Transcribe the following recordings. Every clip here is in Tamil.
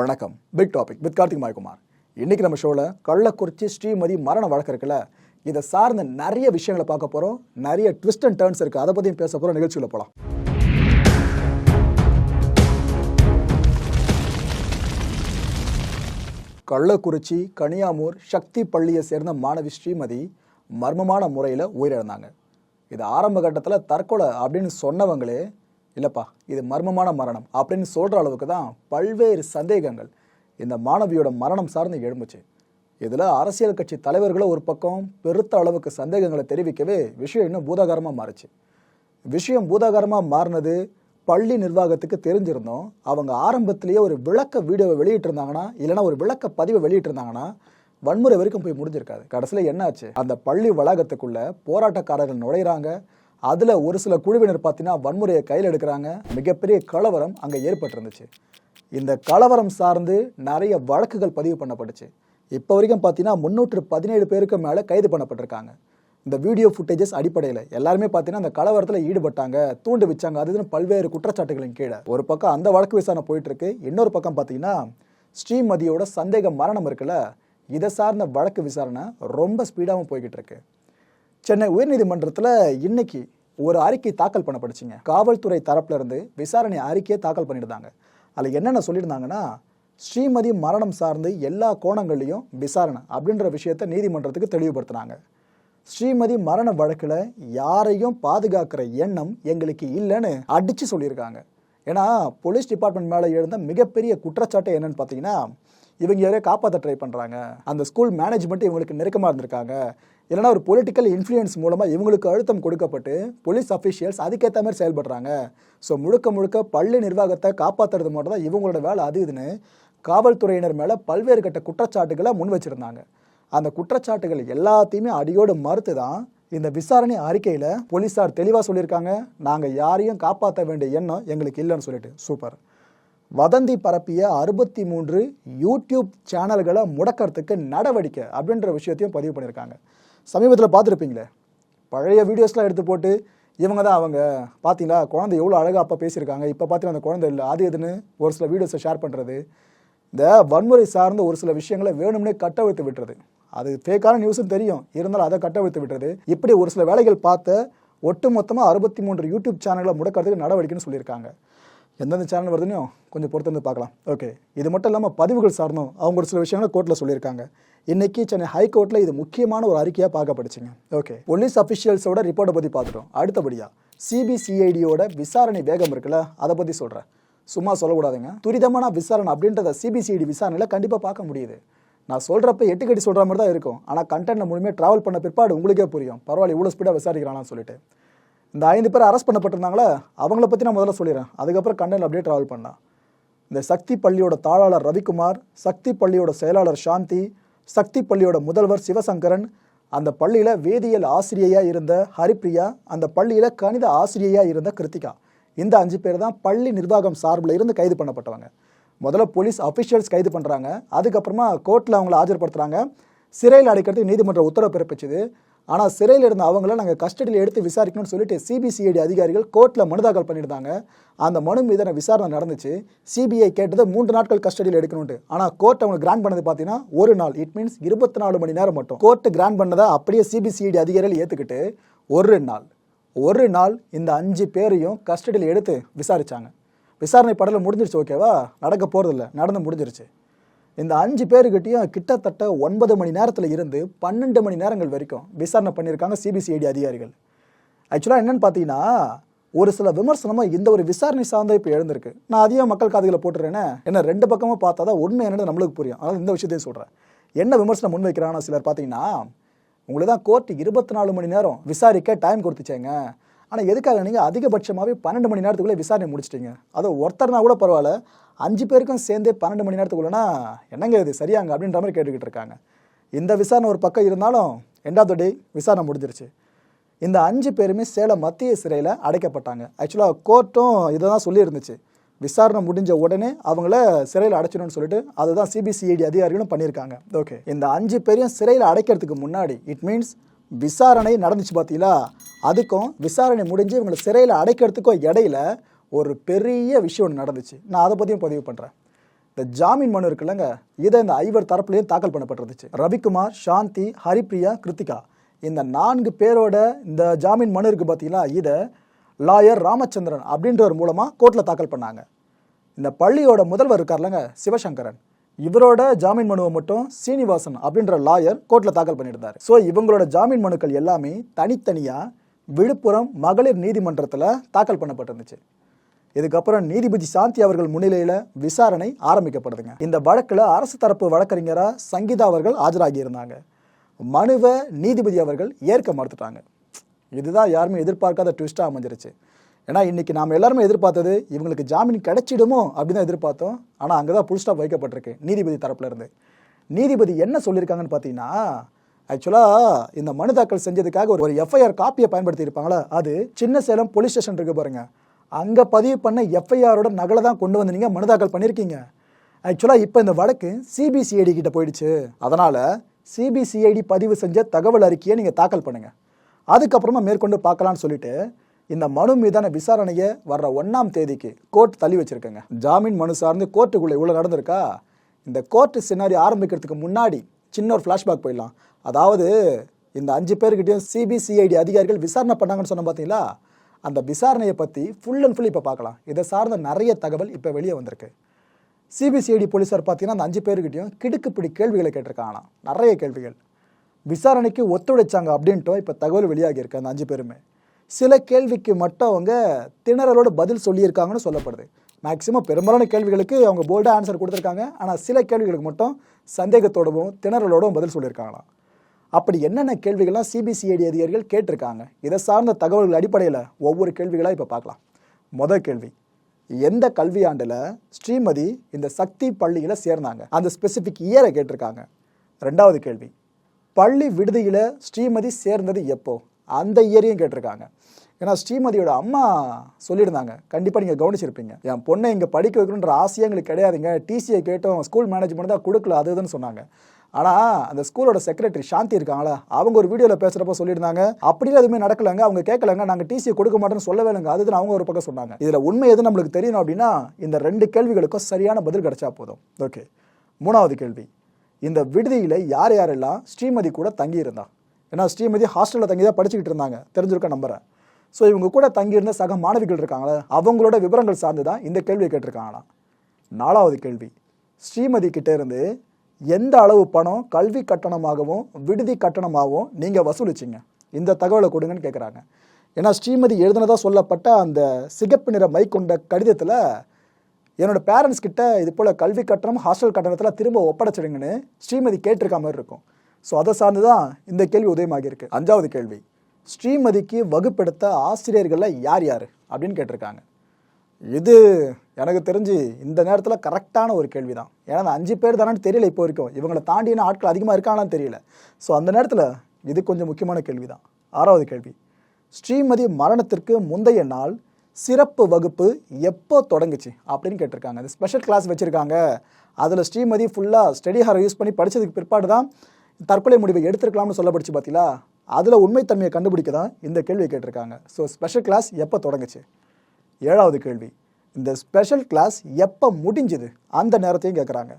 வணக்கம். Big topic with Karthik Mayakumar. இன்னைக்கு நம்ம ஷோவில் கள்ளக்குறிச்சி ஸ்ரீமதி மரண வழக்கு இருக்குல்ல இதை சார்ந்த நிறைய விஷயங்களை பார்க்க போகிறோம் நிறைய ட்விஸ்ட் அண்ட் டேர்ன்ஸ் இருக்குது அதை பற்றியும் பேச போகிறோம் நிகழ்ச்சியில் போகலாம் கள்ளக்குறிச்சி கனியாமூர் சக்தி பள்ளியை சேர்ந்த மாணவி ஸ்ரீமதி மர்மமான முறையில் உயிரிழந்தாங்க. இது ஆரம்ப கட்டத்தில் தற்கொலை அப்படின்னு சொன்னவங்களே இல்லைப்பா இது மர்மமான மரணம் அப்படின்னு சொல்கிற அளவுக்கு தான் பல்வேறு சந்தேகங்கள் இந்த மாணவியோட மரணம் சார்ந்து எழும்புச்சு. இதில் அரசியல் கட்சி தலைவர்களும் ஒரு பக்கம் பெருத்த அளவுக்கு சந்தேகங்களை தெரிவிக்கவே விஷயம் இன்னும் பூதாகாரமாக மாறுச்சு. விஷயம் பூதாகாரமாக மாறினது பள்ளி நிர்வாகத்துக்கு தெரிஞ்சிருந்தோம். அவங்க ஆரம்பத்திலேயே ஒரு விளக்க வீடியோவை வெளியிட்டிருந்தாங்கன்னா இல்லைன்னா ஒரு விளக்க பதிவை வெளியிட்டிருந்தாங்கன்னா வன்முறை வரைக்கும் போய் முடிஞ்சிருக்காது. கடைசியில் என்னாச்சு? அந்த பள்ளி வளாகத்துக்குள்ளே போராட்டக்காரர்கள் நுழையிறாங்க. அதில் ஒரு சில குழுவினர் பார்த்தீங்கன்னா வன்முறையை கையில் எடுக்கிறாங்க. மிகப்பெரிய கலவரம் அங்கே ஏற்பட்டிருந்துச்சு. இந்த கலவரம் சார்ந்து நிறைய வழக்குகள் பதிவு பண்ணப்பட்டுச்சு. இப்போ வரைக்கும் பார்த்தீங்கன்னா முந்நூற்று பதினேழு பேருக்கு மேலே கைது பண்ணப்பட்டிருக்காங்க. இந்த வீடியோ ஃபுட்டேஜஸ் அடிப்படையில் எல்லாருமே பார்த்தீங்கன்னா அந்த கலவரத்தில் ஈடுபட்டாங்க. தூண்டு வச்சாங்க. அது இதுன்னு பல்வேறு குற்றச்சாட்டுகளின் கீழே. ஒரு பக்கம் அந்த வழக்கு விசாரணை போயிட்டுருக்கு. இன்னொரு பக்கம் பார்த்தீங்கன்னா ஸ்ரீமதியோட சந்தேக மரணம் இருக்குல்ல இதை சார்ந்த வழக்கு விசாரணை ரொம்ப ஸ்பீடாகவும் போய்கிட்டு இருக்கு சென்னை உயர்நீதிமன்றத்தில் இன்னைக்கு ஒரு அறிக்கை தாக்கல் பண்ணப்படுச்சுங்க காவல்துறை தரப்புல இருந்து விசாரணை அறிக்கையை தாக்கல் பண்ணியிருந்தாங்க. அதில் என்னென்ன சொல்லியிருந்தாங்கன்னா ஸ்ரீமதி மரணம் சார்ந்து எல்லா கோணங்கள்லையும் விசாரணை அப்படின்ற விஷயத்த நீதிமன்றத்துக்கு தெளிவுபடுத்தினாங்க. ஸ்ரீமதி மரண வழக்கில் யாரையும் பாதுகாக்கிற எண்ணம் எங்களுக்கு இல்லைன்னு அடித்து சொல்லியிருக்காங்க. ஏன்னா போலீஸ் டிபார்ட்மெண்ட் மேலே எழுந்த மிகப்பெரிய குற்றச்சாட்டு என்னன்னு பார்த்தீங்கன்னா இவங்க யாரையோ காப்பாற்ற ட்ரை பண்ணுறாங்க அந்த ஸ்கூல் மேனேஜ்மெண்ட் இவங்களுக்கு நெருக்கமாக இருந்திருக்காங்க. இல்லைன்னா ஒரு பொலிட்டிக்கல் இன்ஃப்ளூயன்ஸ் மூலமாக இவங்களுக்கு அழுத்தம் கொடுக்கப்பட்டு போலீஸ் அஃபிஷியல்ஸ் அதுக்கேற்ற மாதிரி செயல்படுறாங்க. ஸோ முழுக்க முழுக்க பள்ளி நிர்வாகத்தை காப்பாற்றுறது மட்டும் தான் இவங்களோட வேலை. அது இதுன்னு காவல்துறையினர் மேலே பல்வேறு கட்ட குற்றச்சாட்டுகளை முன் வச்சிருந்தாங்க. அந்த குற்றச்சாட்டுகள் எல்லாத்தையுமே அடியோடு மறுத்து தான் இந்த விசாரணை அறிக்கையில் போலீஸார் தெளிவாக சொல்லியிருக்காங்க. நாங்கள் யாரையும் காப்பாற்ற வேண்டிய எண்ணம் எங்களுக்கு இல்லைன்னு சொல்லிட்டு. சூப்பர் வதந்தி பரப்பிய அறுபத்தி மூன்று யூடியூப் சேனல்களை முடக்கிறதுக்கு நடவடிக்கை அப்படின்ற விஷயத்தையும் பதிவு பண்ணியிருக்காங்க. சமீபத்தில் பார்த்துருப்பீங்களே பழைய வீடியோஸ்லாம் எடுத்து போட்டு இவங்க தான் அவங்க பார்த்தீங்களா குழந்தை எவ்வளோ அழகாக அப்போ பேசியிருக்காங்க இப்போ பார்த்தீங்கன்னா அந்த குழந்தை இல்லை அது எதுன்னு ஒரு சில வீடியோஸை ஷேர் பண்ணுறது இந்த வன்முறை சார்ந்த ஒரு சில விஷயங்களை வேணும்னே கட்டவிழ்த்து விட்டுறது. அது ஃபேக்கான நியூஸும் தெரியும் இருந்தாலும் அதை கட்டவிழ்த்து விட்டுறது. இப்படி ஒரு சில வேலைகள் பார்த்த ஒட்டு மொத்தமாக அறுபத்தி மூன்று யூடியூப் சேனல்களை முடக்கிறதுக்கு நடவடிக்கைன்னு சொல்லியிருக்காங்க. எந்தெந்த சேனல் வருதுனையும் கொஞ்சம் பொறுத்து வந்து பார்க்கலாம். ஓகே இது மட்டும் இல்லாமல் பதிவுகள் சார்ந்தும் அவங்க ஒரு சில விஷயங்களை கோர்ட்டில் சொல்லியிருக்காங்க. இன்னைக்கு சென்னை ஹைகோர்ட்டில் இது முக்கியமான ஒரு அறிக்கையாக பார்க்கப்படுச்சுங்க ஓகே போலீஸ் அஃபிஷியல்ஸோட ரிப்போர்ட்டை பற்றி பார்த்துட்டோம். அடுத்தபடியாக சிபிசிஐடியோட விசாரணை வேகம் இருக்குல்ல அதை பற்றி சொல்கிறேன் சும்மா சொல்லக்கூடாதுங்க. துரிதமான விசாரணை அப்படின்றத சிபிசிஐடி விசாரணையில் கண்டிப்பாக பார்க்க முடியுது. நான் சொல்கிறப்ப எட்டுக்கடி சொல்கிற மாதிரி தான் இருக்கும் ஆனால் கண்டென்ட் முழுமையாக ட்ராவல் பண்ண பிற்பாடு உங்களுக்கே புரியும். பரவாயில்ல இவ்வளோ ஸ்பீடாக விசாரிக்கிறானான்னு சொல்லிட்டு. இந்த ஐந்து பேர் அரெஸ்ட் பண்ணப்பட்டிருந்தாங்களே அவங்கள பற்றி நான் முதல்ல சொல்லிடுறேன். அதுக்கப்புறம் கண்டனில் அப்படியே ட்ராவல் பண்ணலாம். இந்த சக்தி பள்ளியோட தாளாளர் ரவிக்குமார் சக்தி பள்ளியோட செயலாளர் சாந்தி சக்தி பள்ளியோட முதல்வர் சிவசங்கரன் அந்த பள்ளியில் வேதியியல் ஆசிரியையாக இருந்த ஹரிப்ரியா அந்த பள்ளியில் கணித ஆசிரியையாக இருந்த கிருத்திகா. இந்த அஞ்சு பேர் தான் பள்ளி நிர்வாகம் சார்பில் இருந்து கைது பண்ணப்பட்டவங்க. முதல்ல போலீஸ் அஃபிஷியல்ஸ் கைது பண்ணுறாங்க அதுக்கப்புறமா கோர்ட்டில் அவங்கள ஆஜர்படுத்துகிறாங்க சிறையில் அடைக்கிறதுக்கு நீதிமன்ற உத்தரவு பிறப்பிச்சுது. ஆனால் சிறையில் இருந்த அவங்கள நாங்கள் கஸ்டடியில் எடுத்து விசாரிக்கணும்னு சொல்லிட்டு சிபிசிஐடி அதிகாரிகள் கோர்ட்டில் மனு தாக்கல் பண்ணியிருந்தாங்க. அந்த மனு மீதான விசாரணை நடந்துச்சு. சிபிஐ கேட்டது மூன்று நாட்கள் கஸ்டடியில் எடுக்கணும்ட்டு ஆனால் கோர்ட் அவங்க கிராண்ட் பண்ணது பார்த்தீங்கன்னா ஒரு நாள். இட் மீன்ஸ் இருபத்தி நாலு மணி நேரம் மட்டும். கோர்ட்டு கிராண்ட் பண்ணதை அப்படியே சிபிசிஐடி அதிகாரிகள் ஏற்றுக்கிட்டு ஒரு நாள். ஒரு நாள் இந்த அஞ்சு பேரையும் கஸ்டடியில் எடுத்து விசாரிச்சாங்க. விசாரணை படலை முடிஞ்சிருச்சு ஓகேவா? நடக்க போகிறதில்ல நடந்து முடிஞ்சிருச்சு. இந்த அஞ்சு பேருக்கிட்டையும் கிட்டத்தட்ட ஒன்பது மணி நேரத்தில் இருந்து பன்னெண்டு மணி நேரங்கள் வரைக்கும் விசாரணை பண்ணியிருக்காங்க சிபிசிஐடி அதிகாரிகள். ஆக்சுவலாக என்னென்னு பார்த்தீங்கன்னா ஒரு சில விமர்சனமும் இந்த ஒரு விசாரணை சார்ந்த இப்போ எழுந்திருக்கு. நான் அதிகம் மக்கள் காதுகளை போட்டுறேன்னு என்ன ரெண்டு பக்கமும் பார்த்தா தான் உண்மை என்னன்னு நம்மளுக்கு புரியும். அதாவது இந்த விஷயத்தையும் சொல்கிறேன் என்ன விமர்சனம் முன்வைக்கிறாங்கன்னா சிலர் பார்த்தீங்கன்னா உங்களை தான் கோர்ட் இருபத்தி நாலு மணி நேரம் விசாரிக்க டைம் கொடுத்துச்சேங்க. ஆனால் எதுக்காக நீங்கள் அதிகபட்சமாகவே பன்னெண்டு மணி நேரத்துக்குள்ளே விசாரணை முடிச்சிட்டிங்க? அது ஒருத்தர்னா கூட பரவாயில்ல. அஞ்சு பேருக்கும் சேர்ந்தே பன்னெண்டு மணி நேரத்துக்குள்ளனா என்னங்க இது சரியாங்க அப்படின்ற மாதிரி கேட்டுக்கிட்டு இருக்காங்க. இந்த விசாரணை ஒரு பக்கம் இருந்தாலும் எண்டாவது டே விசாரணை முடிஞ்சிருச்சு. இந்த அஞ்சு பேருமே சேலம் மத்திய சிறையில் அடைக்கப்பட்டாங்க. ஆக்சுவலாக கோர்ட்டும் இதை தான் சொல்லியிருந்துச்சு. விசாரணை முடிஞ்ச உடனே அவங்கள சிறையில் அடைச்சிடணும்னு சொல்லிட்டு அதுதான் சிபிசிஐடி அதிகாரிகளும் பண்ணியிருக்காங்க. ஓகே இந்த அஞ்சு பேரையும் சிறையில் அடைக்கிறதுக்கு முன்னாடி இட் மீன்ஸ் விசாரணை நடந்துச்சு பார்த்தீங்களா அதுக்கும் விசாரணை முடிஞ்சு இவங்களை சிறையில் அடைக்கிறதுக்கும் இடையில ஒரு பெரிய விஷயம் ஒன்று நடந்துச்சு. நான் அதை பற்றியும் பதிவு பண்ணுறேன் இந்த ஜாமீன் மனு இருக்குல்லங்க இதை இந்த ஐவர் தரப்புலையும் தாக்கல் பண்ணப்பட்டிருந்துச்சு. ரவிக்குமார் சாந்தி ஹரிப்ரியா கிருத்திகா. இந்த நான்கு பேரோட இந்த ஜாமீன் மனு இருக்குது பார்த்தீங்களா இதை லாயர் ராமச்சந்திரன் அப்படின்றவர் மூலமாக கோர்ட்டில் தாக்கல் பண்ணாங்க. இந்த பள்ளியோட முதல்வர் இருக்கார்லங்க சிவசங்கரன். இவரோட ஜாமீன் மனுவை மட்டும் சீனிவாசன் அப்படின்ற லாயர் கோர்ட்டில் தாக்கல் பண்ணியிருந்தார். ஸோ இவங்களோட ஜாமீன் மனுக்கள் எல்லாமே தனித்தனியாக விழுப்புரம் மகளிர் நீதிமன்றத்தில் தாக்கல் பண்ணப்பட்டிருந்துச்சு. இதுக்கப்புறம் நீதிபதி சாந்தி அவர்கள் முன்னிலையில் விசாரணை ஆரம்பிக்கப்படுதுங்க. இந்த வழக்கில் அரசு தரப்பு வழக்கறிஞராக சங்கீதா அவர்கள் ஆஜராகி இருந்தாங்க மனுவை நீதிபதி அவர்கள் ஏற்க மறுத்துட்டாங்க. இதுதான் யாருமே எதிர்பார்க்காத ட்விஸ்ட்டாக அமைஞ்சிருச்சு. ஏன்னா இன்னைக்கு நாம் எல்லாருமே எதிர்பார்த்தது இவங்களுக்கு ஜாமீன் கிடைச்சிடுமோ அப்படின்னு தான் எதிர்பார்த்தோம். ஆனால் அங்கே தான் புல் ஸ்டாப் வைக்கப்பட்டிருக்கு நீதிபதி தரப்புல இருந்து. நீதிபதி என்ன சொல்லியிருக்காங்கன்னு பார்த்தீங்கன்னா ஆக்சுவலாக இந்த மனு தாக்கல் செஞ்சதுக்காக ஒரு எஃப்ஐஆர் காப்பியை பயன்படுத்தி இருப்பாங்களா அது சின்ன சேலம் போலீஸ் ஸ்டேஷன் இருக்கு பாருங்க. அங்கே பதிவு பண்ண எஃப்ஐஆரோட நகலை தான் கொண்டு வந்து நீங்கள் மனு தாக்கல் பண்ணியிருக்கீங்க ஆக்சுவலாக இப்போ இந்த வழக்கு சிபிசிஐடி கிட்ட போயிடுச்சு. அதனால் சிபிசிஐடி பதிவு செஞ்ச தகவல் அறிக்கையை நீங்கள் தாக்கல் பண்ணுங்கள் அதுக்கப்புறமா மேற்கொண்டு பார்க்கலான்னு சொல்லிட்டு இந்த மனு மீதான விசாரணையை வர்ற ஒன்றாம் தேதிக்கு கோர்ட் தள்ளி வச்சுருக்கேங்க. ஜாமீன் மனு சார்ந்து கோர்ட்டுக்குள்ளே இவ்வளோ நடந்திருக்கா? இந்த கோர்ட்டு சினாரி ஆரம்பிக்கிறதுக்கு முன்னாடி சின்ன ஒரு ஃப்ளாஷ்பேக் போயிடலாம். அதாவது இந்த அஞ்சு பேர்கிட்டையும் சிபிசிஐடி அதிகாரிகள் விசாரணை பண்ணாங்கன்னு சொன்ன பார்த்தீங்களா அந்த விசாரணையை பற்றி ஃபுல் அண்ட் ஃபுல் இப்போ பார்க்கலாம். இதை சார்ந்த நிறைய தகவல் இப்போ வெளியே வந்திருக்கு. சிபிசிஐடி போலீஸார் பார்த்தீங்கன்னா அந்த அஞ்சு பேர்கிட்டயும் கிடுக்குப்பிடி கேள்விகளை கேட்டிருக்காங்களாம். நிறைய கேள்விகள். விசாரணைக்கு ஒத்துழைச்சாங்க அப்படின்ட்டும் இப்போ தகவல் வெளியாகி இருக்கு அந்த அஞ்சு பேருமே. சில கேள்விக்கு மட்டும் அவங்க திணறலோடு பதில் சொல்லியிருக்காங்கன்னு சொல்லப்படுது. மேக்சிமம் பெரும்பாலான கேள்விகளுக்கு அவங்க போல்டாக ஆன்சர் கொடுத்துருக்காங்க. ஆனால் சில கேள்விகளுக்கு மட்டும் சந்தேகத்தோடவும் திணறலோடவும் பதில் சொல்லியிருக்காங்களாம். அப்படி என்னென்ன கேள்விகள்லாம் சிபிசிஐடி அதிகாரிகள் கேட்டிருக்காங்க? இதை சார்ந்த தகவல்கள் அடிப்படையில் ஒவ்வொரு கேள்விகளாக இப்போ பார்க்கலாம். முதல் கேள்வி எந்த கல்வியாண்டில் ஸ்ரீமதி இந்த சக்தி பள்ளியில் சேர்ந்தாங்க? அந்த ஸ்பெசிஃபிக் இயரை கேட்டிருக்காங்க. ரெண்டாவது கேள்வி பள்ளி விடுதியில் ஸ்ரீமதி சேர்ந்தது எப்போ? அந்த இயரையும் கேட்டிருக்காங்க. ஏன்னா ஸ்ரீமதியோட அம்மா சொல்லியிருந்தாங்க. கண்டிப்பாக நீங்கள் கவனிச்சிருப்பீங்க. என் பொண்ணை இங்கே படிக்க வைக்கணுன்ற ஆசையே எங்களுக்கு கிடையாதுங்க. டிசியை கேட்டோம் ஸ்கூல் மேனேஜ்மெண்ட் தான் கொடுக்கல அது சொன்னாங்க. ஆனால் அந்த ஸ்கூலோட செக்ரட்டரி சாந்தி இருக்காங்களா? அவங்க ஒரு வீடியோவில் பேசுகிறப்ப சொல்லியிருந்தாங்க அப்படியே எதுவுமே நடக்கலங்க. அவங்க கேட்கலங்க. நாங்கள் டிசியை கொடுக்க மாட்டோம்னு சொல்லவே இல்லைங்க. அதுதான் அவங்க ஒரு பக்கம் சொன்னாங்க. இதில் உண்மை எது நம்மளுக்கு தெரியணும் அப்படின்னா இந்த ரெண்டு கேள்விகளுக்கும் சரியான பதில் கிடைச்சா போதும். ஓகே மூணாவது கேள்வி. இந்த விடுதியில் யார் யாரெல்லாம் ஸ்ரீமதி கூட தங்கியிருந்தா? ஏன்னா ஸ்ரீமதி ஹாஸ்டலில் தங்கி தான் படிச்சுக்கிட்டு இருந்தாங்க. தெரிஞ்சிருக்க? நம்புறேன். ஸோ இவங்க கூட தங்கியிருந்த சக மாணவிகள் இருக்காங்களே? அவங்களோட விவரங்கள் சார்ந்து தான் இந்த கேள்வியை கேட்டிருக்காங்களாம். நாலாவது கேள்வி. ஸ்ரீமதி கிட்டேருந்து எந்த அளவு பணம் கல்வி கட்டணமாகவும் விடுதி கட்டணமாகவும் நீங்கள் வசூலிச்சிங்க? இந்த தகவலை கொடுங்கன்னு கேட்குறாங்க ஏன்னா ஸ்ரீமதி எழுதினதாக சொல்லப்பட்ட அந்த சிகப்பு நிற மை கொண்ட கடிதத்தில் என்னோட பேரண்ட்ஸ் கிட்ட இது போல் கல்வி கட்டணம் ஹாஸ்டல் கட்டணத்தில் திரும்ப ஒப்படைச்சிடுங்கன்னு ஸ்ரீமதி கேட்டிருக்க மாதிரி இருக்கும். ஸோ அதை சார்ந்து தான் இந்த கேள்வி உதயமாகியிருக்கு அஞ்சாவது கேள்வி. ஸ்ரீமதிக்கு வகுப்பெடுத்த ஆசிரியர்களில் யார் யார்? அப்படின்னு கேட்டிருக்காங்க. இது எனக்கு தெரிஞ்சு இந்த நேரத்தில் கரெக்டான ஒரு கேள்வி தான் ஏன்னா அந்த அஞ்சு பேர் தானே தெரியல இப்போ வரைக்கும். இவங்களை தாண்டின ஆட்கள் அதிகமாக இருக்கானான்னு தெரியல. ஸோ அந்த நேரத்தில் இது கொஞ்சம் முக்கியமான கேள்வி தான் ஆறாவது கேள்வி. ஸ்ரீமதி மரணத்திற்கு முந்தைய நாள் சிறப்பு வகுப்பு எப்போ தொடங்குச்சு அப்படின்னு கேட்டிருக்காங்க. அது ஸ்பெஷல் கிளாஸ் வச்சுருக்காங்க. அதில் ஸ்ரீமதி ஃபுல்லாக ஸ்டடி ஹாரை யூஸ் பண்ணி படித்ததுக்கு பிற்பாடு தான் தற்கொலை முடிவை எடுத்திருக்கலாம்னு சொல்லப்படுச்சு பார்த்தீங்களா அதில் உண்மைத்தன்மையை கண்டுபிடிக்க தான் இந்த கேள்வியை கேட்டிருக்காங்க. ஸோ ஸ்பெஷல் கிளாஸ் எப்போ தொடங்குச்சு? ஏழாவது கேள்வி. இந்த ஸ்பெஷல் கிளாஸ் எப்போ முடிஞ்சுது? அந்த நேரத்தையும் கேட்குறாங்க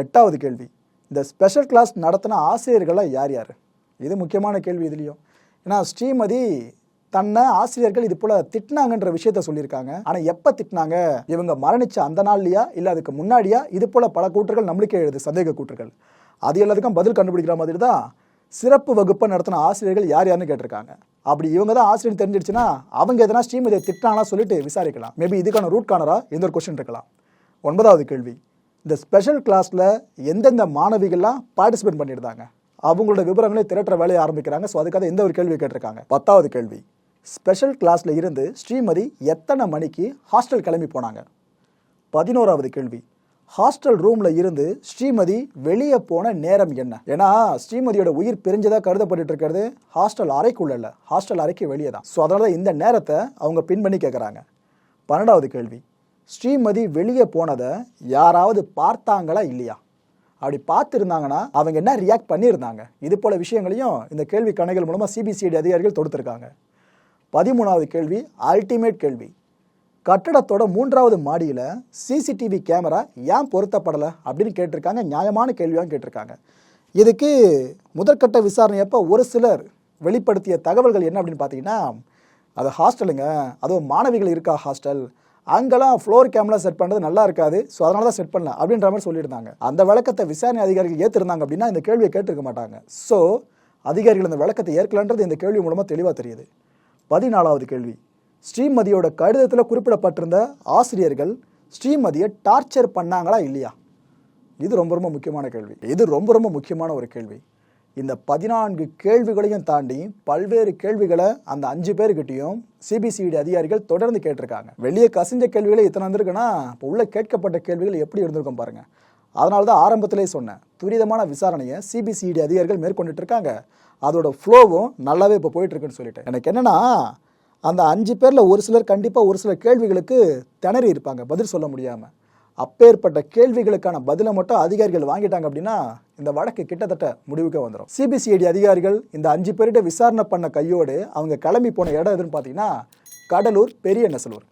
எட்டாவது கேள்வி. இந்த ஸ்பெஷல் கிளாஸ் நடத்தின ஆசிரியர்களாக யார் யார்? இது முக்கியமான கேள்வி இதுலேயும். ஏன்னா ஸ்ரீமதி தன்னை ஆசிரியர்கள் இது போல் திட்டினாங்கன்ற விஷயத்த சொல்லியிருக்காங்க. ஆனால் எப்போ திட்டினாங்க? இவங்க மரணிச்ச அந்த நாள்லையா? இல்லை அதுக்கு முன்னாடியா? இது போல் பல கூற்றுகள் நம்மளுக்கே எழுது சந்தேக கூற்றுகள். அது எல்லாத்துக்கும் பதில் கண்டுபிடிக்கிற மாதிரி தான் சிறப்பு வகுப்பை நடத்தின ஆசிரியர்கள் யார் யாருன்னு கேட்டிருக்காங்க. அப்படி இவங்க தான் ஆசிரியர் தெரிஞ்சிடுச்சுன்னா அவங்க எதனா ஸ்ரீமதியை திட்டானா சொல்லிட்டு விசாரிக்கலாம். மேபி இதுக்கான ரூட் கானரா இந்த ஒரு கொஸ்டின் இருக்கலாம். ஒன்பதாவது கேள்வி. இந்த ஸ்பெஷல் கிளாஸில் எந்தெந்த மாணவிகள்லாம் பார்ட்டிசிபேட் பண்ணியிருந்தாங்க? அவங்களோட விவரங்களை திரட்டுற வேலையை ஆரம்பிக்கிறாங்க. ஸோ அதுக்காக எந்த ஒரு கேள்வி கேட்டிருக்காங்க? பத்தாவது கேள்வி. ஸ்பெஷல் கிளாஸில் இருந்து ஸ்ரீமதி எத்தனை மணிக்கு ஹாஸ்டல் கிளம்பி போனாங்க? பதினோராவது கேள்வி. ஹாஸ்டல் ரூம்ல இருந்து ஸ்ரீமதி வெளியே போன நேரம் என்ன? ஏன்னா ஸ்ரீமதியோட உயிர் பிரிஞ்சதா கருதப்பட்டு இருக்கிறது ஹாஸ்டல் அறைக்குள்ள இல்ல. ஹாஸ்டல் அறைக்கு வெளியே தான். ஸோ அதனால தான் இந்த நேரத்தை அவங்க பின் பண்ணி கேட்குறாங்க பன்னெண்டாவது கேள்வி. ஸ்ரீமதி வெளியே போனதை யாராவது பார்த்தாங்களா இல்லையா? அப்படி பார்த்துருந்தாங்கன்னா அவங்க என்ன ரியாக்ட் பண்ணியிருந்தாங்க? இது போல விஷயங்களையும் இந்த கேள்வி கணைகள் மூலமாக சிபிசிஐடி அதிகாரிகள் தொடுத்திருக்காங்க. பதிமூணாவது கேள்வி அல்டிமேட் கேள்வி. கட்டடத்தோட மூன்றாவது மாடியில் சிசிடிவி கேமரா ஏன் பொருத்தப்படலை அப்படின்னு கேட்டிருக்காங்க. நியாயமான கேள்வியாக கேட்டிருக்காங்க. இதுக்கு முதற்கட்ட விசாரணையப்போ ஒரு சிலர் வெளிப்படுத்திய தகவல்கள் என்ன அப்படின்னு பார்த்தீங்கன்னா அது ஹாஸ்டலுங்க. அதுவும் மாணவிகள் இருக்கா ஹாஸ்டல்? அங்கெல்லாம் ஃப்ளோர் கேமரா செட் பண்ணுறது நல்லா இருக்காது ஸோ அதனால தான் செட் பண்ணல அப்படின்ற மாதிரி சொல்லியிருந்தாங்க. அந்த விளக்கத்தை விசாரணை அதிகாரிகள் ஏற்றிருந்தாங்க அப்படின்னா இந்த கேள்வியை கேட்டிருக்க மாட்டாங்க. ஸோ அதிகாரிகள் இந்த விளக்கத்தை ஏற்கலன்றது இந்த கேள்வி மூலமாக தெளிவாக தெரியுது. பதினாலாவது கேள்வி. ஸ்ரீமதியோட கடிதத்தில் குறிப்பிடப்பட்டிருந்த ஆசிரியர்கள் ஸ்ரீமதியை டார்ச்சர் பண்ணாங்களா இல்லையா? இது ரொம்ப ரொம்ப முக்கியமான கேள்வி. இது ரொம்ப ரொம்ப முக்கியமான ஒரு கேள்வி. இந்த பதினான்கு கேள்விகளையும் தாண்டி பல்வேறு கேள்விகளை அந்த அஞ்சு பேர்கிட்டையும் சிபிசிஐடி அதிகாரிகள் தொடர்ந்து கேட்டிருக்காங்க. வெளியே கசிஞ்ச கேள்விகளே இத்தனை வந்திருக்குன்னா இப்போ உள்ள கேட்கப்பட்ட கேள்விகள் எப்படி இருந்திருக்கும் பாருங்க. அதனால தான் ஆரம்பத்திலே சொன்னேன். துரிதமான விசாரணையை சிபிசிஐடி அதிகாரிகள் மேற்கொண்டுட்டு இருக்காங்க. அதோட ஃப்ளோவும் நல்லாவே இப்போ போயிட்டு இருக்குன்னு சொல்லிட்டு எனக்கு என்னன்னா அந்த அஞ்சு பேரில் ஒரு சிலர் கண்டிப்பாக ஒரு சில கேள்விகளுக்கு திணறி இருப்பாங்க பதில் சொல்ல முடியாமல் அப்பேற்பட்ட கேள்விகளுக்கான பதிலை மட்டும் அதிகாரிகள் வாங்கிட்டாங்க அப்படின்னா இந்த வழக்கு கிட்டத்தட்ட முடிவுக்கு வந்துடும் சிபிசிஐடி அதிகாரிகள் இந்த அஞ்சு பேர்கிட்ட விசாரணை பண்ண கையோடு அவங்க கிளம்பி போன இடம் எதுன்னு பார்த்தீங்கன்னா கடலூர் பெரிய நெசலூர்.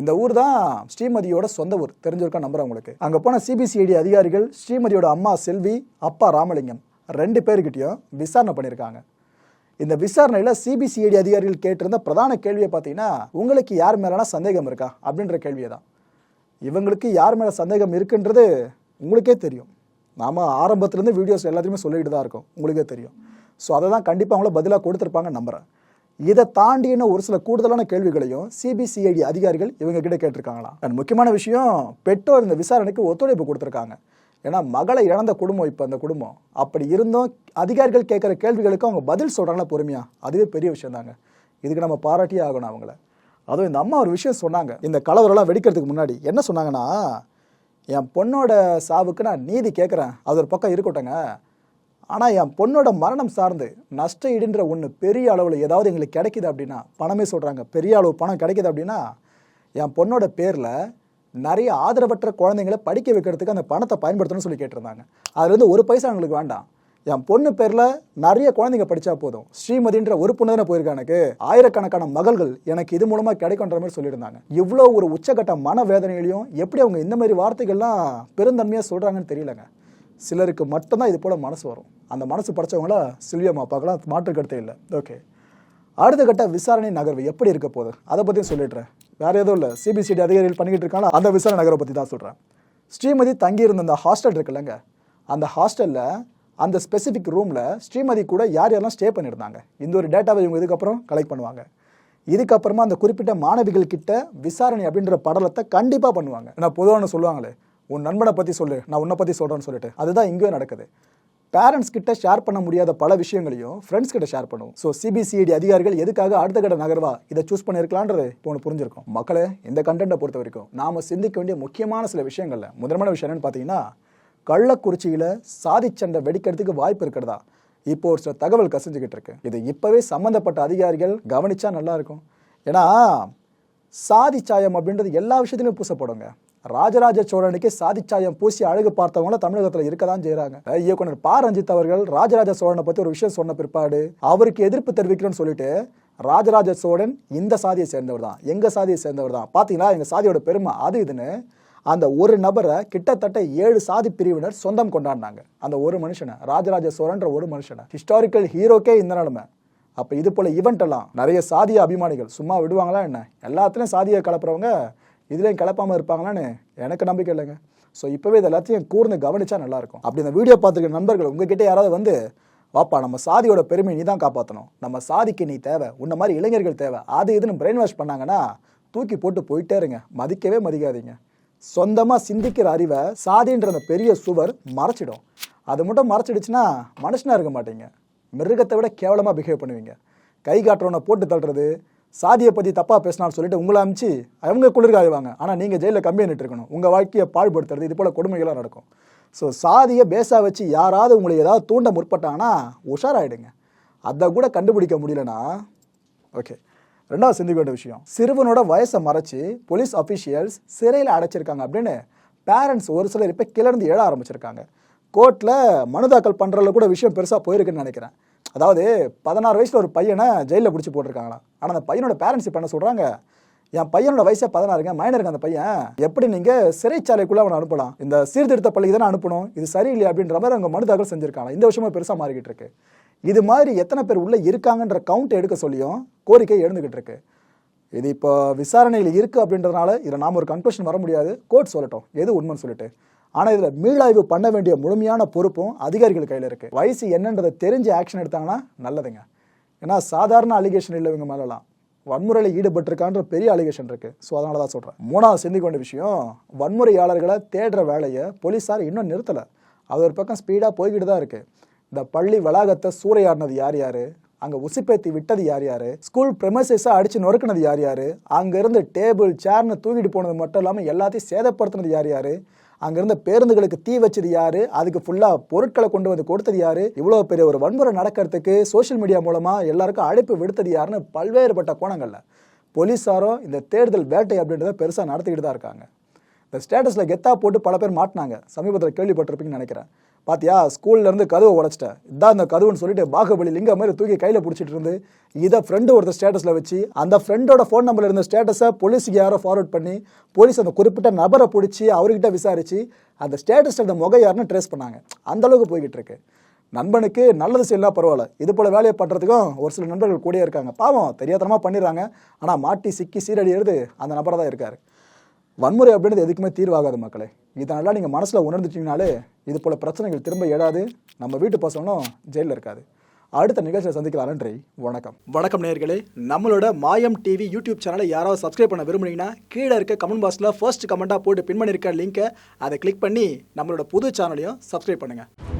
இந்த ஊர் தான் ஸ்ரீமதியோட சொந்த ஊர். தெரிஞ்சிருக்கா நம்புறேன் உங்களுக்கு? அங்கே போன சிபிசிஐடி அதிகாரிகள் ஸ்ரீமதியோட அம்மா செல்வி அப்பா ராமலிங்கம் ரெண்டு பேர்கிட்டையும் விசாரணை பண்ணியிருக்காங்க இந்த விசாரணையில் சிபிசிஐடி அதிகாரிகள் கேட்டிருந்த பிரதான கேள்வியை பார்த்தீங்கன்னா உங்களுக்கு யார் மேலான சந்தேகம் இருக்கா? அப்படின்ற கேள்வியை தான் இவங்களுக்கு யார் மேலே சந்தேகம் இருக்குன்றது உங்களுக்கே தெரியும். நாம ஆரம்பத்துலேருந்து வீடியோஸ் எல்லாத்தையுமே சொல்லிட்டு தான் இருக்கோம். உங்களுக்கே தெரியும். ஸோ அதை தான் கண்டிப்பாக அவங்கள பதிலாக கொடுத்துருப்பாங்க நம்புறேன். இதை தாண்டின ஒரு சில கூடுதலான கேள்விகளையும் சிபிசிஐடி அதிகாரிகள் இவங்க கிட்ட கேட்டிருக்காங்களாம். அண்ட் முக்கியமான விஷயம் பெற்றோர் இந்த விசாரணைக்கு ஒத்துழைப்பு கொடுத்துருக்காங்க. ஏன்னா மகளை இழந்த குடும்பம் இப்போ அந்த குடும்பம். அப்படி இருந்தும் அதிகாரிகள் கேட்குற கேள்விகளுக்கு அவங்க பதில் சொல்கிறாங்களா பொறுமையா? அதுவே பெரிய விஷயம் தாங்க இதுக்கு நம்ம பாராட்டியே ஆகணும் அவங்கள. அதுவும் இந்த அம்மா ஒரு விஷயம் சொன்னாங்க. இந்த கலவரெல்லாம் வெடிக்கிறதுக்கு முன்னாடி என்ன சொன்னாங்கன்னா என் பொண்ணோட சாவுக்கு நான் நீதி கேட்குறேன். அது ஒரு பக்கம் இருக்கட்டுங்க ஆனால் என் பொண்ணோட மரணம் சார்ந்து நஷ்ட ஈடுன்ற ஒன்று பெரிய அளவில் ஏதாவது எங்களுக்கு கிடைக்குது அப்படின்னா பணமே சொல்கிறாங்க பெரிய அளவு பணம் கிடைக்குது அப்படின்னா என் பொண்ணோட பேரில் நிறைய ஆதரவற்ற குழந்தைங்களை படிக்க வைக்கிறதுக்கு அந்த பணத்தை பயன்படுத்தணும்னு சொல்லி கேட்டிருந்தாங்க. அதுலேருந்து ஒரு பைசா எங்களுக்கு வேண்டாம். என் பொண்ணு பேரில் நிறைய குழந்தைங்க படித்தா போதும். ஸ்ரீமதின்ற ஒரு பொண்ணு தானே போயிருக்கா எனக்கு. ஆயிரக்கணக்கான மகள்கள் எனக்கு இது மூலமாக கிடைக்குன்ற மாதிரி சொல்லியிருந்தாங்க. இவ்வளோ ஒரு உச்சகட்ட மன வேதனைகளையும் எப்படி அவங்க இந்த மாதிரி வார்த்தைகள்லாம் பெருந்தன்மையாக சொல்கிறாங்கன்னு தெரியலங்க. சிலருக்கு மட்டும்தான் இது போல் மனசு வரும். அந்த மனசு படைச்சவங்கள சில்வியம்மா பார்க்கலாம் மாற்று கருத்தே இல்லை. ஓகே. அடுத்த கட்ட விசாரணை நகர்வு எப்படி இருக்க போகுது? அதை பற்றியும் சொல்லிடுறேன். வேற எதுவும் இல்லை. சிபிசிடி அதிகாரிகள் பண்ணிக்கிட்டு இருக்காங்க. அந்த விசாரணை நகரை பற்றி தான் சொல்கிறேன் ஸ்ரீமதி தங்கியிருந்த அந்த ஹாஸ்டல் இருக்குல்லங்க அந்த ஹாஸ்டலில் அந்த ஸ்பெசிஃபிக் ரூமில் ஸ்ரீமதி கூட யார் யாரெல்லாம் ஸ்டே பண்ணியிருந்தாங்க? இந்த ஒரு டேட்டாவை இவங்க இதுக்கப்புறம் கலெக்ட் பண்ணுவாங்க. இதுக்கப்புறமா அந்த குறிப்பிட்ட மாணவிகள் கிட்ட விசாரணை அப்படின்ற படலத்தை கண்டிப்பாக பண்ணுவாங்க. நான் பொதுவான சொல்லுவாங்களே உன் நண்பனை பற்றி சொல்லு நான் உன்னை பற்றி சொல்கிறேன்னு சொல்லிட்டு. அதுதான் இங்கேயும் நடக்குது. பேரண்ட்ஸ் கிட்ட ஷேர் பண்ண முடியாத பல விஷயங்களையும் ஃப்ரெண்ட்ஸ் கிட்ட ஷேர் பண்ணுவோம். ஸோ சிபிசிஐடி அதிகாரிகள் எதுக்காக அடுத்த கட்ட நகர்வா இதை சூஸ் பண்ணியிருக்கலான்றது இப்போ ஒன்று புரிஞ்சிருக்கும். மக்களை இந்த கண்டென்ட்டை பொறுத்த வரைக்கும் நாம சிந்திக்க வேண்டிய முக்கியமான சில விஷயங்கள்ல முதன்மையான விஷயம் என்னன்னு பார்த்தீங்கன்னா கள்ளக்குறிச்சியில் சாதிச்சண்டை வெடிக்கிறதுக்கு வாய்ப்பு இருக்கிறதா? இப்போ ஒரு சில தகவல் கசிஞ்சுக்கிட்டு இருக்கு. இது இப்போவே சம்மந்தப்பட்ட அதிகாரிகள் கவனிச்சா நல்லா இருக்கும். ஏன்னா சாதி சாயம் அப்படின்றது எல்லா விஷயத்திலும் பூசப்படுங்க. ராஜராஜ சோழனுக்கு சாதிச்சாயம் பூசி அழகு பார்த்தவங்கள தமிழகத்தில் இருக்க தான் செய்கிறாங்க இயக்குனர் பா. ரஞ்சித் அவர்கள் ராஜராஜ சோழனை பற்றி ஒரு விஷயம் சொன்ன பிற்பாடு அவருக்கு எதிர்ப்பு தெரிவிக்கிறோன்னு சொல்லிட்டு ராஜராஜ சோழன் இந்த சாதியை சேர்ந்தவர் தான். எங்க சாதியை சேர்ந்தவர் தான். பார்த்தீங்களா எங்க சாதியோட பெருமை அது இதுன்னு அந்த ஒரு நபரை கிட்டத்தட்ட ஏழு சாதி பிரிவினர் சொந்தம் கொண்டாடினாங்க. அந்த ஒரு மனுஷனை ராஜராஜ சோழன்ற ஒரு மனுஷனை. ஹிஸ்டாரிக்கல் ஹீரோக்கே இந்த நிலைமை. அப்போ இது போல ஈவெண்ட் எல்லாம் நிறைய சாதிய அபிமானிகள் சும்மா விடுவாங்களா என்ன? எல்லாத்துலேயும் சாதியை கலப்புறவங்க இதுலேயும் கிளப்பாமல் இருப்பாங்களான்னு எனக்கு நம்பிக்கை இல்லைங்க. ஸோ இப்போவே இது எல்லாத்தையும் கூர்ந்து கவனிச்சா நல்லாயிருக்கும். அப்படி இந்த வீடியோ பார்த்துருக்க நண்பர்கள் உங்ககிட்ட யாராவது வந்து வாப்பா நம்ம சாதியோட பெருமை நீ தான் காப்பாற்றணும் நம்ம சாதிக்கு நீ தேவை உன்ன மாதிரி இளைஞர்கள் தேவை. அது இதுன்னு பிரெயின் வாஷ் பண்ணாங்கன்னா தூக்கி போட்டு போயிட்டே இருங்க. மதிக்கவே மதிக்காதீங்க. சொந்தமாக சிந்திக்கிற அறிவை சாதின்ற அந்த பெரிய சுவர் மறைச்சிடும். அது மட்டும் மறைச்சிடுச்சுன்னா மனுஷனாக இருக்க மாட்டீங்க. மிருகத்தை விட கேவலமாக பிஹேவ் பண்ணுவீங்க. கை காட்டுறவனை போட்டு தள்ளுறது சாதியை பற்றி தப்பாக பேசினான்னு சொல்லிட்டு உங்களை அமிச்சு அவங்க குளிர்காயுவாங்க. ஆனால் நீங்கள் ஜெயிலில் கம்பி நின்று இருக்கணும். உங்கள் வாழ்க்கையை பாழ்படுத்துறது இது போல் கொடுமைகளாக நடக்கும். ஸோ சாதியை பேஸாக வச்சு யாராவது உங்களை ஏதாவது தூண்ட முற்பட்டாங்கன்னா உஷாராயிடுங்க. அதை கூட கண்டுபிடிக்க முடியலனா ஓகே ரெண்டாவது சிந்திக்க வேண்டிய விஷயம். சிறுவனோட வயசை மறைச்சு போலீஸ் அஃபிஷியல்ஸ் சிறையில் அடைச்சிருக்காங்க அப்படின்னு பேரண்ட்ஸ் ஒரு சிலர் இப்போ கிளர்ந்து எழ ஆரம்பிச்சிருக்காங்க. கோர்ட்டில் மனு தாக்கல் பண்ணுறதுல கூட விஷயம் பெருசாக போயிருக்குன்னு நினைக்கிறேன். அதாவது பதினாறு வயசில் ஒரு பையனை ஜெயிலில் பிடிச்சி போட்டிருக்காங்களாம் ஆனால் அந்த பையனோட பேரண்ட்ஸ் இப்போ என்ன சொல்கிறாங்க என் பையனோட வயசே பதினாறுங்க மைனருங்க அந்த பையன். எப்படி நீங்கள் சிறைச்சாலைக்குள்ளே அவனை அனுப்பலாம்? இந்த சீர்திருத்த பள்ளிக்கு தானே அனுப்பணும்? இது சரியில்லை அப்படின்ற மாதிரி அவங்க மனு தாக்கல் செஞ்சுருக்காங்க. இந்த விஷயமா பெருசாக மாறிக்கிட்டு இருக்கு. இது மாதிரி எத்தனை பேர் உள்ளே இருக்காங்கன்ற கவுண்ட் எடுக்க சொல்லியும் கோரிக்கை எழுந்துக்கிட்டு இருக்கு. இது இப்போ விசாரணையில் இருக்குது அப்படின்றதுனால இதில் நாம் ஒரு கன்க்ளூஷன் வர முடியாது. கோர்ட் சொல்லட்டும். எது உண்மைன்னு சொல்லிட்டு. ஆனால் இதில் மீளாய்வு பண்ண வேண்டிய முழுமையான பொறுப்பும் அதிகாரிகள் கையில் இருக்கு. வயசு என்னன்றதை தெரிஞ்சு ஆக்ஷன் எடுத்தாங்கன்னா நல்லதுங்க. ஏன்னா சாதாரண அலிகேஷன் இல்லை இவங்க மேலலாம். வன்முறையில் ஈடுபட்டிருக்கான்ற பெரிய அலிகேஷன் இருக்கு. ஸோ அதனால தான் சொல்கிறேன் மூணாவது சிந்திக்க வேண்டிய விஷயம் வன்முறையாளர்களை தேடுற வேலையை போலீஸார் இன்னும் நிறுத்தலை. அது ஒரு பக்கம் ஸ்பீடாக போய்கிட்டு தான் இருக்கு. இந்த பள்ளி வளாகத்தை சூறையாடினது யார் யார்? அங்கே உசிப்பேத்தி விட்டது யார் யார்? ஸ்கூல் ப்ரெமசஸாக அடித்து நொறுக்குனது யார் யார்? அங்கேருந்து டேபிள் சேர்னு தூக்கிட்டு போனது மட்டும் இல்லாமல் எல்லாத்தையும் சேதப்படுத்தினது யார் யார்? அங்கிருந்த பேருந்துகளுக்கு தீ வச்சது யாரு? அதுக்கு ஃபுல்லா பொருட்களை கொண்டு வந்து கொடுத்தது யாரு? இவ்வளவு பெரிய ஒரு வன்முறை நடக்கிறதுக்கு சோஷியல் மீடியா மூலமா எல்லாருக்கும் அழைப்பு விடுத்தது யாருன்னு பல்வேறுபட்ட கோணங்கள்ல. போலீஸாரும் இந்த தேடுதல் வேட்டை அப்படின்றத பெருசா நடத்திக்கிட்டு தான் இருக்காங்க. இந்த ஸ்டேட்டஸில் கெத்தா போட்டு பல பேர் மாட்டினாங்க. சமீபத்தில் கேள்விப்பட்டிருப்பீங்கன்னு நினைக்கிறேன். பாத்தியா ஸ்கூல்ல இருந்து கதவை உடச்சிட்டேன். இதான் அந்த கதவுன்னு சொல்லிட்டு பாகுபலி லிங்கம் மாதிரி தூக்கி கையில் பிடிச்சிட்டு இருந்து இதை ஃப்ரெண்டு ஒருத்தர் ஸ்டேட்டஸில் வச்சு அந்த ஃப்ரெண்டோட ஃபோன் நம்பர் இருந்த ஸ்டேட்டஸை போலீஸுக்கு யாரோ ஃபார்வர்ட் பண்ணி போலீஸ் அந்த குறிப்பிட்ட நபரை பிடிச்சி அவர்கிட்ட விசாரித்து அந்த ஸ்டேட்டஸ் அந்த முக யாருன்னு ட்ரேஸ் பண்ணாங்க. அந்தளவுக்கு போய்கிட்டு இருக்கு. நண்பனுக்கு நல்லது செய்யலாம் பரவாயில்ல. இது போல் வேலையை பண்ணுறதுக்கும் ஒரு சில நண்பர்கள் கூடயே இருக்காங்க. பாவம் தெரியாதனமாக பண்ணிடுறாங்க. ஆனால் மாட்டி சிக்கி சீரடி எழுது அந்த நபராக தான் இருக்கார். வன்முறை அப்படின்றது எதுக்குமே தீர்வாகாது மக்களே. இதனால நீங்கள் மனசில் உணர்ந்துட்டீங்கனாலே இது போல பிரச்சனைகள் திரும்ப ஏடாது நம்ம வீட்டு பசங்களும் ஜெயிலில் இருக்காது. அடுத்த நிகழ்ச்சியை சந்திக்கலாம் நன்றி வணக்கம். வணக்கம் நேர்களே நம்மளோட மாயம் டிவி யூடியூப் சேனலை யாராவது சப்ஸ்கிரைப் பண்ண விரும்புனீங்கன்னா கீழே இருக்க கமெண்ட் பாக்ஸில் ஃபர்ஸ்ட் கமெண்ட்டாக போட்டு பின் பண்ணியிருக்க லிங்க்கை அதை கிளிக் பண்ணி நம்மளோட புது சேனலையும் சப்ஸ்கிரைப் பண்ணுங்கள்